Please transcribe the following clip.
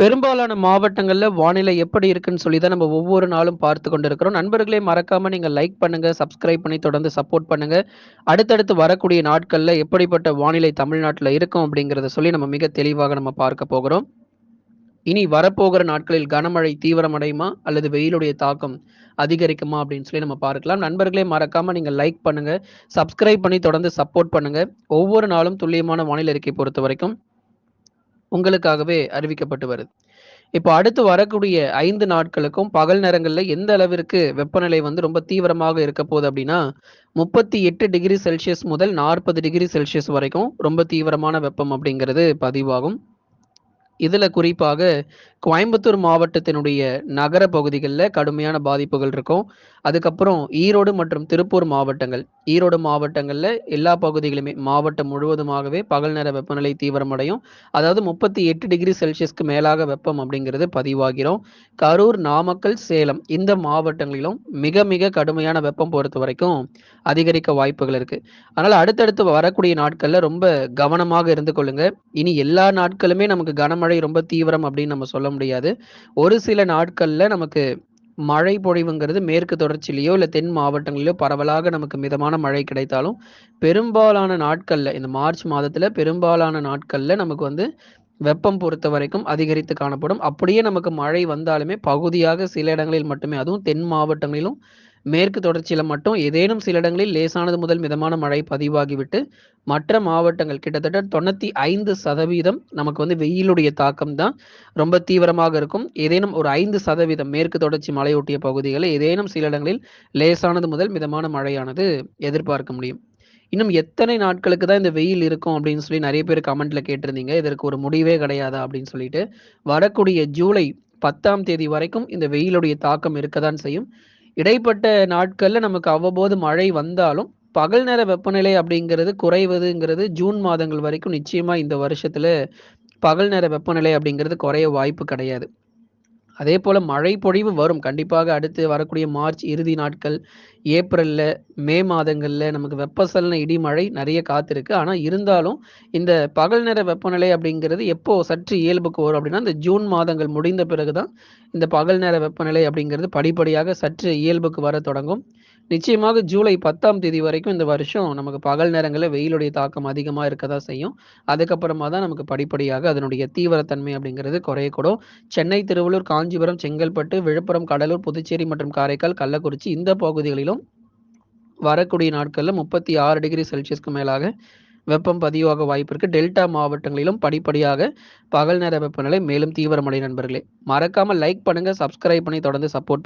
பெரும்பாலான மாவட்டங்களில் வானிலை எப்படி இருக்குன்னு சொல்லி தான் நம்ம ஒவ்வொரு நாளும் பார்த்து கொண்டிருக்கிறோம். நண்பர்களே மறக்காம நீங்க லைக் பண்ணுங்க, சப்ஸ்கிரைப் பண்ணி தொடர்ந்து சப்போர்ட் பண்ணுங்க. அடுத்தடுத்து வரக்கூடிய நாட்கள்ல எப்படிப்பட்ட வானிலை தமிழ்நாட்டில் இருக்கும் அப்படிங்கிறத சொல்லி நம்ம மிக தெளிவாக நம்ம பார்க்க போகிறோம். இனி வரப்போகிற நாட்களில் கனமழை தீவிரமடையுமா? அல்லது வெயிலுடைய தாக்கம் அதிகரிக்குமா? அப்படின்னு சொல்லி நம்ம பார்க்கலாம். நண்பர்களே மறக்காம நீங்க லைக் பண்ணுங்க, சப்ஸ்கிரைப் பண்ணி தொடர்ந்து சப்போர்ட் பண்ணுங்க. ஒவ்வொரு நாளும் துல்லியமான வானிலை அறிக்கை பொறுத்தவரைக்கும் உங்களுக்காகவே அறிவிக்கப்பட்டு வருது. இப்போ அடுத்து வரக்கூடிய ஐந்து நாட்களுக்கும் பகல் நேரங்களில் எந்த அளவிற்கு வெப்பநிலை வந்து ரொம்ப தீவிரமாக இருக்க போகுது அப்படின்னா, 38 டிகிரி செல்சியஸ் முதல் 40 டிகிரி செல்சியஸ் வரைக்கும் ரொம்ப தீவிரமான வெப்பம் அப்படிங்கிறது பதிவாகும். இதில் குறிப்பாக கோயம்புத்தூர் மாவட்டத்தினுடைய நகர பகுதிகளில் கடுமையான பாதிப்புகள் இருக்கும். அதுக்கப்புறம் ஈரோடு மற்றும் திருப்பூர் மாவட்டங்கள். ஈரோடு மாவட்டங்களில் எல்லா பகுதிகளுமே மாவட்டம் முழுவதுமாகவே பகல் நேர வெப்பநிலை தீவிரமடையும். அதாவது 38 டிகிரி செல்சியஸ்க்கு மேலாக வெப்பம் அப்படிங்கிறது பதிவாகிறோம் கரூர், நாமக்கல், சேலம் இந்த மாவட்டங்களிலும் மிக மிக கடுமையான வெப்பம் பொறுத்த வரைக்கும் அதிகரிக்க வாய்ப்புகள் இருக்குது அதனால் அடுத்தடுத்து வரக்கூடிய நாட்களில் ரொம்ப கவனமாக இருந்து கொள்ளுங்க. இனி எல்லா நாட்களுமே நமக்கு கனமழை மழை ரொம்ப தீவிரம் அப்படின்னு நம்ம சொல்ல முடியாது. ஒரு சில நாட்கள்ல நமக்கு மழை பொழிவுங்கிறது மேற்கு தொடர்ச்சியிலேயோ இல்லை தென் மாவட்டங்களிலோ பரவலாக நமக்கு மிதமான மழை கிடைத்தாலும், பெரும்பாலான நாட்களில் இந்த மார்ச் மாதத்தில் பெரும்பாலான நாட்களில் நமக்கு வந்து வெப்பம் பொறுத்த வரைக்கும் அதிகரித்து காணப்படும். அப்படியே நமக்கு மழை வந்தாலுமே பகுதியாக சில இடங்களில் மட்டுமே அதுவும் தென் மாவட்டங்களிலும், மேற்கு தொடர்ச்சியில மட்டும் ஏதேனும் சில இடங்களில் லேசானது முதல் மிதமான மழை பதிவாகிவிட்டு, மற்ற மாவட்டங்கள் கிட்டத்தட்ட 95% நமக்கு வந்து வெயிலுடைய தாக்கம் தான் ரொம்ப தீவிரமாக இருக்கும். ஏதேனும் ஒரு ஐந்து சதவீதம் மேற்கு தொடர்ச்சி மலையொட்டிய பகுதிகளில் ஏதேனும் சில இடங்களில் லேசானது முதல் மிதமான மழையானது எதிர்பார்க்க முடியும். இன்னும் எத்தனை நாட்களுக்கு தான் இந்த வெயில் இருக்கும் அப்படின்னு சொல்லி நிறைய பேர் கமெண்ட்ல கேட்டிருந்தீங்க. இதற்கு ஒரு முடிவே கிடையாதா அப்படின்னு சொல்லிட்டு. வரக்கூடிய ஜூலை 10ஆம் தேதி வரைக்கும் இந்த வெயிலுடைய தாக்கம் இருக்க தான் செய்யும். இடைப்பட்ட நாட்கள்ல நமக்கு அவ்வப்போது மழை வந்தாலும், பகல் நேர வெப்பநிலை அப்படிங்கிறது குறைவதுங்கிறது ஜூன் மாதங்கள் வரைக்கும் நிச்சயமா இந்த வருஷத்துல பகல் நேர வெப்பநிலை அப்படிங்கிறது குறைய வாய்ப்பு கிடையாது. அதேபோல மழை பொழிவு வரும். கண்டிப்பாக அடுத்து வரக்கூடிய மார்ச் இறுதி நாட்கள், ஏப்ரலில் மே மாதங்களில் நமக்கு வெப்பசலன இடிமழை நிறைய காத்திருக்கு. ஆனால் இருந்தாலும், இந்த பகல் நேர வெப்பநிலை அப்படிங்கிறது எப்போ சற்று இயல்புக்கு வரும் அப்படின்னா, இந்த ஜூன் மாதங்கள் முடிந்த பிறகு தான் இந்த பகல் நேர வெப்பநிலை அப்படிங்கிறது படிப்படியாக சற்று இயல்புக்கு வர தொடங்கும். நிச்சயமாக ஜூலை 10ஆம் தேதி வரைக்கும் இந்த வருஷம் நமக்கு பகல் நேரங்களில் வெயிலுடைய தாக்கம் அதிகமாக இருக்க தான் செய்யும். அதுக்கப்புறமா தான் நமக்கு படிப்படியாக அதனுடைய தீவிரத்தன்மை அப்படிங்கிறது குறையக்கூடும். சென்னை, திருவள்ளூர், காஞ்சி காஞ்சிபுரம், செங்கல்பட்டு, விழுப்புரம், கடலூர், புதுச்சேரி மற்றும் காரைக்கால், கள்ளக்குறிச்சி இந்த பகுதிகளிலும் வரக்கூடிய நாட்களில் முப்பத்தி ஆறு டிகிரி செல்சியஸ்க்கு மேலாக வெப்பம் பதிவாக வாய்ப்பு டெல்டா மாவட்டங்களிலும் படிப்படியாக பகல் நேர வெப்பநிலை மேலும் தீவிரமடை நண்பர்களே. மறக்காமல் லைக் பண்ணுங்க, சப்ஸ்கிரைப் பண்ணி தொடர்ந்து சப்போர்ட்